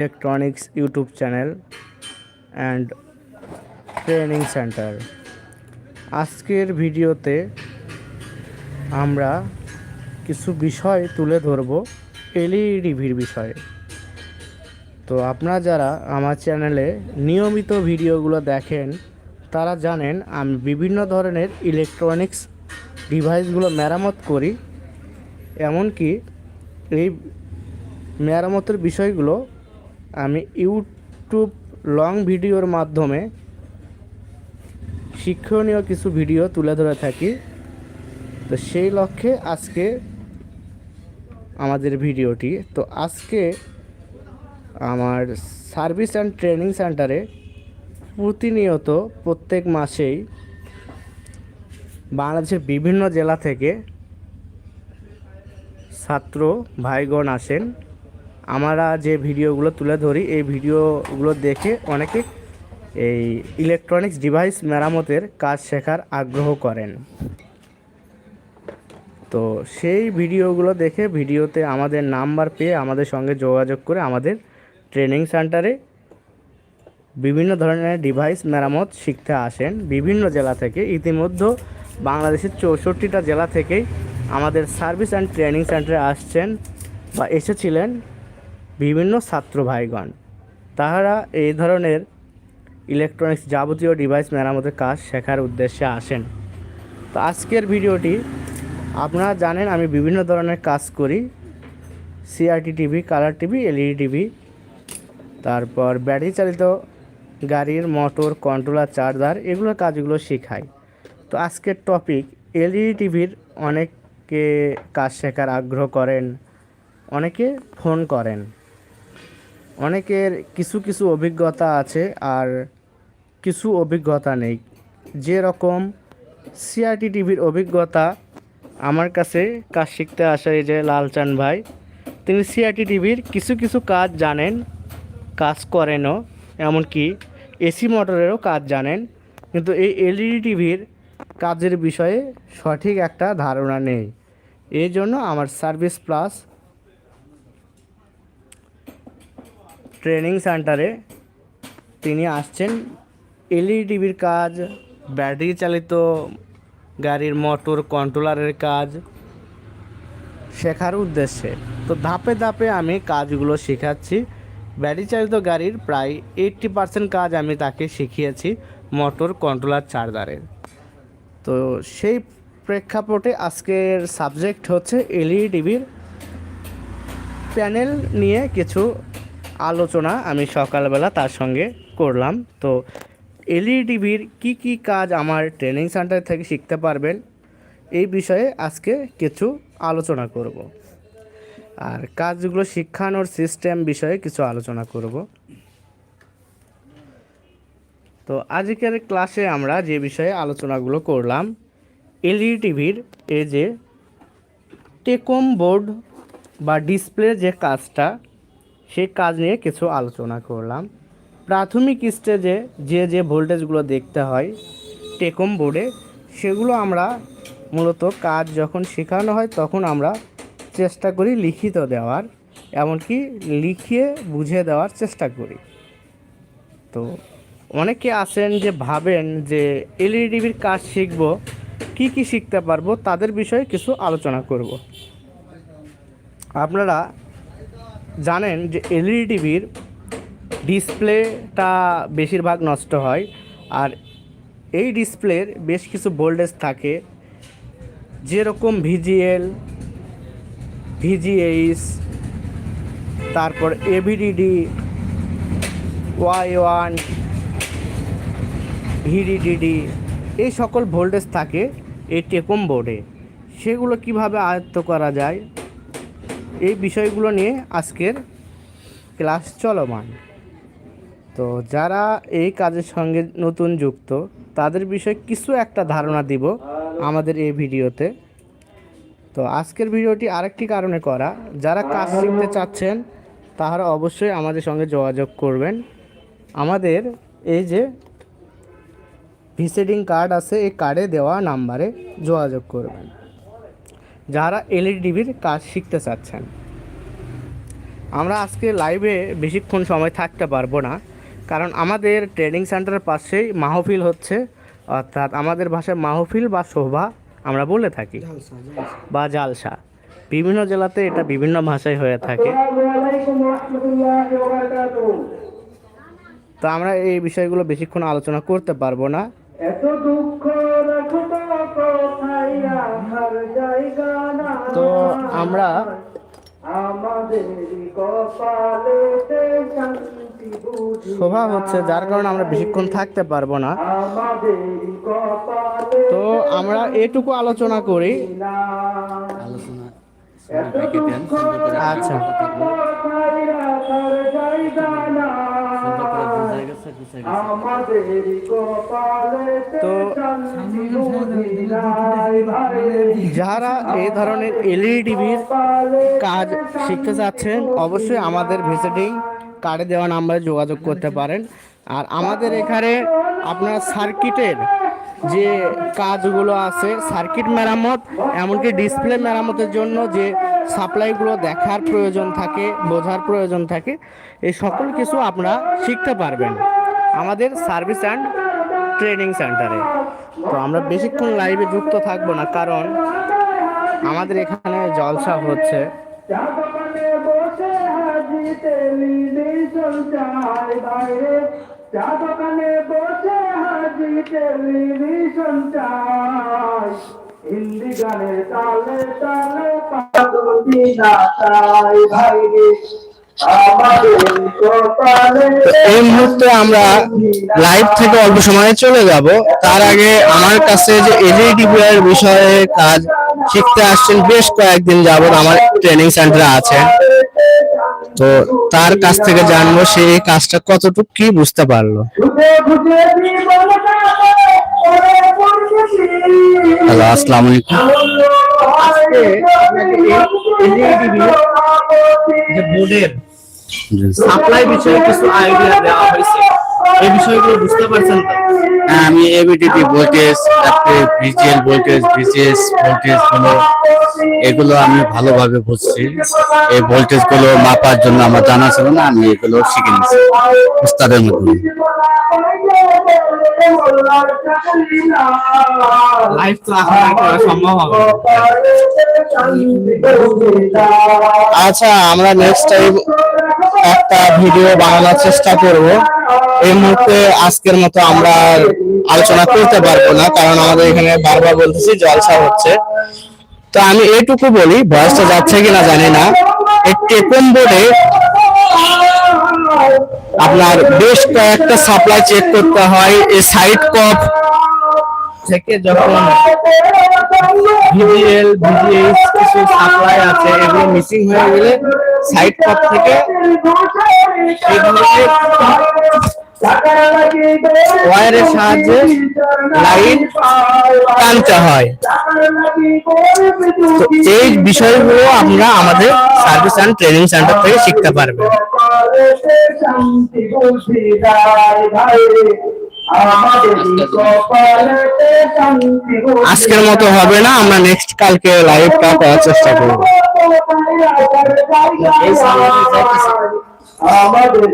Electronics YouTube channel and training centre আজকের ভিডিওতে আমরা কিছু বিষয় তুলে ধরব এলইডিভির বিষয়ে। তো আপনারা যারা আমার চ্যানেলে নিয়মিত ভিডিওগুলো দেখেন, তারা জানেন আমি বিভিন্ন ধরনের ইলেকট্রনিক্স ডিভাইসগুলো মেরামত করি, এমনকি এই মেরামতের বিষয়গুলো আমি ইউটিউব লং ভিডিওর মাধ্যমে শিক্ষণীয় কিছু ভিডিও তুলে ধরে থাকি। তো সেই লক্ষ্যে আজকে আমাদের ভিডিওটি। তো আজকে আমার সার্ভিস অ্যান্ড ট্রেনিং সেন্টারে প্রতিনিয়ত প্রত্যেক মাসেই বাংলাদেশের বিভিন্ন জেলা থেকে ছাত্র ভাইগণ আসেন। আমরা যে ভিডিওগুলো তুলে ধরি, এই ভিডিওগুলো দেখে অনেকে এই ইলেকট্রনিক্স ডিভাইস মেরামতের কাজ শেখার আগ্রহ করেন। তো সেই ভিডিওগুলো দেখে ভিডিওতে আমাদের নাম্বার পেয়ে আমাদের সঙ্গে যোগাযোগ করে আমাদের ট্রেনিং সেন্টারে বিভিন্ন ধরনের ডিভাইস মেরামত শিখতে আসেন। বিভিন্ন জেলা থেকে, ইতিমধ্যে বাংলাদেশের চৌষট্টিটা জেলা থেকেই আমাদের সার্ভিস অ্যান্ড ট্রেনিং সেন্টারে আসছেন বা এসেছিলেন। বিভিন্ন ছাত্র ভাইগণ। তাহারা এই ধরনের ইলেকট্রনিক্স যাবতীয় ডিভাইস মেরামতের কাজ শেখার উদ্দেশ্যে আসেন। তো আজকের ভিডিওটি, আপনারা জানেন আমি বিভিন্ন ধরনের কাজ করি। CRT TV colour TV LED TV তারপর ব্যাটারি চালিত গাড়ির মোটর কন্ট্রোলার চার্জার এগুলোর কাজগুলো শেখাই। তো আজকের টপিক এলইডি টিভির অনেকে কাজ শেখার আগ্রহ করেন, অনেকে ফোন করেন। অনেকের কিছু কিছু অভিজ্ঞতা আছে আর কিছু অভিজ্ঞতা নেই। যেরকম সিআরটি টিভির অভিজ্ঞতা আমার কাছে কাজ শিখতে আসে এই যে লালচান ভাই। তিনি সিআরটি টিভির কিছু কিছু কাজ জানেন, কাজ করেনও, এমনকি এসি মোটরেরও কাজ জানেন। কিন্তু এই এলইডি টিভির কাজের বিষয়ে সঠিক একটা ধারণা নেই। এই জন্য আমার সার্ভিস প্লাস ট্রেনিং সেন্টারে তিনি আসছেন। এলইডি টিভির কাজ, ব্যাটারি চালিত গাড়ির মোটর কন্ট্রোলারের কাজ শেখার উদ্দেশ্যে। তো ধাপে ধাপে আমি কাজগুলো শেখাচ্ছি। ব্যাটারি চালিত গাড়ির প্রায় এইট্টি পার্সেন্ট কাজ আমি তাকে শিখিয়েছি মোটর কন্ট্রোলার চার্জারের তো সেই প্রেক্ষাপটে আজকের সাবজেক্ট হচ্ছে এলইডি টিভির প্যানেল নিয়ে কিছু আলোচনা আমি সকালবেলা তার সঙ্গে করলাম। তো এলইডি টিভির কী কী কাজ আমার ট্রেনিং সেন্টার থেকে শিখতে পারবেন এই বিষয়ে আজকে কিছু আলোচনা করব। আর কাজগুলো শিক্ষানোর সিস্টেম বিষয়ে কিছু আলোচনা করব। তো আজকের ক্লাসে আমরা যে বিষয়ে আলোচনাগুলো করলাম, এলইডি টিভির এই যে টেকম বোর্ড বা ডিসপ্লে যে কাজটা সেই কাজ নিয়ে কিছু আলোচনা করলাম। প্রাথমিক স্টেজে যে যে ভোল্টেজগুলো দেখতে হয় টেকম বোর্ডে সেগুলো আমরা মূলত কাজ যখন শেখানো হয় তখন আমরা চেষ্টা করি লিখিত দেওয়ার, এমনকি লিখিয়ে বুঝিয়ে দেওয়ার চেষ্টা করি। তো অনেকে আছেন যে ভাবেন যে এলইডি টিভির কাজ শিখব, কি কি শিখতে পারব, তাদের বিষয়ে কিছু আলোচনা করব। আপনারা জানেন যে এলইডি টিভির ডিসপ্লেটা বেশিরভাগ নষ্ট হয় আর এই ডিসপ্লের বেশ কিছু ভোল্টেজ থাকে, যেরকম ভিজিএল, ভিজিএইচ, তারপর এভিডিডি, ওয়াই ওয়ান, ভিডিডিডি, এই সকল ভোল্টেজ থাকে এই টেকম বোর্ডে। সেগুলো কীভাবে আয়ত্ত করা যায়? এই বিষয়গুলো নিয়ে আজকের ক্লাস চলমান। তো যারা এই কাজের সঙ্গে নতুন যুক্ত, তাদের বিষয়ে কিছু একটা ধারণা দিব আমাদের এই ভিডিওতে। তো আজকের ভিডিওটি আরেকটি কারণে করা, যারা কাজ শিখতে চাচ্ছেন তাহারা অবশ্যই আমাদের সঙ্গে যোগাযোগ করবেন। আমাদের এই যে ভিসিডিং কার্ড আছে, এই কার্ডে দেওয়া নাম্বারে যোগাযোগ করবেন। যারা এলইডি টিভির কাজ শিখতে চাচ্ছেন। আমরা আজকে লাইভে বেশিক্ষণ সময় থাকতে পারব না কারণ আমাদের ট্রেনিং সেন্টারের পাশেই মাহফিল হচ্ছে অর্থাৎ আমাদের ভাষায় মাহফিল বা শোভা আমরা বলে থাকি বা জালসা। বিভিন্ন জেলাতে এটা বিভিন্ন ভাষায় হয়ে থাকে। তো আমরা এই বিষয়গুলো বেশিক্ষণ আলোচনা করতে পারব না। এত দুঃখ তো আমরা শোভা হচ্ছে যার কারণে আমরা বেশিক্ষণ থাকতে পারব না। তো আমরা এটুকু আলোচনা করি। আচ্ছা। তো যারা এই ধরনের এলইডি টিভির কাজ শিখতে চাচ্ছেন, অবশ্যই আমাদের ভিজিটিং কার্ডে দেওয়া নাম্বারে যোগাযোগ করতে পারেন। আর আমাদের এখানে আপনার সার্কিটের যে কাজগুলো আছে সার্কিট মেরামত, এমনকি ডিসপ্লে মেরামতের জন্য যে সাপ্লাইগুলো দেখার প্রয়োজন থাকে, বোঝার প্রয়োজন থাকে, এই সকল কিছু আপনারা শিখতে পারবেন। আমাদের সার্ভিস অ্যান্ড ট্রেনিং সেন্টারে তো আমরা বেশিক্ষণ লাইভে যুক্ত থাকব না, কারণ আমাদের এখানে জলসা হচ্ছে। হিন্দি গানে তালে তালে ভাইরে আমাদের কপালে এই মুহূর্তে আমরা লাইভ থেকে অল্প সময়ে চলে যাব। তার আগে আমার কাছে যে এলইডি এর বিষয়ে কাজ শিখতে আসছেন বেশ কয়েকদিন যাবত আমার ট্রেনিং সেন্টারে আছেন। তো তার কাছ থেকে জানব সে এই কাজটা কতটুকু কি বুঝতে পারল। হ্যালো, আসসালামু আলাইকুম। সাপ্লাই বিষয়ে কিছু আইডিয়া দেওয়া হয়েছে। এই বিষয়গুলো বুঝতে পারছেন তো? হ্যাঁ, আমি এবিডিটি ভোল্টেজ তারপরে ভিজিএল ভোল্টেজ ভিজিএস ভোল্টেজগুলো এগুলো আমি ভালোভাবে বুঝছি। এই ভোল্টেজগুলো মাপার জন্য আমার জানা ছিল না আমি এগুলো শিখে নিচ্ছি উস্তাদের মাধ্যমে লাইভ তো করা সম্ভব হবে আচ্ছা আমরা নেক্সট টাইম একটা ভিডিও বানানোর চেষ্টা করব। এই মুহূর্তে আজকের মতো আমরা আলোচনা করতে পারব না, কারণ আমাদের এখানে বারবার বলতেছি জলসা হচ্ছে। তো আমি এইটুকু বলি, বয়সটা যাচ্ছে কিনা জানি না। টেকন বোর্ডে আপনার বেশ কয়েকটা সাপ্লাই চেক করতে হয় এই সাইড কপ থেকে যখন ভিজিএল ভিজিএস কিছু সাপ্লাই আছে, এগুলো মিসিং হয়ে গেলে সাইড কপ থেকে ওয়্যারের সাহায্যে লাইন টানতে হয়। এই বিষয়গুলো আমরা আমাদের সার্ভিস অ্যান্ড ট্রেনিং সেন্টার থেকে শিখতে পারবেন আজকের মতো হবে না, আমরা নেক্সট কালকে লাইভটা করার চেষ্টা করব। আমাদের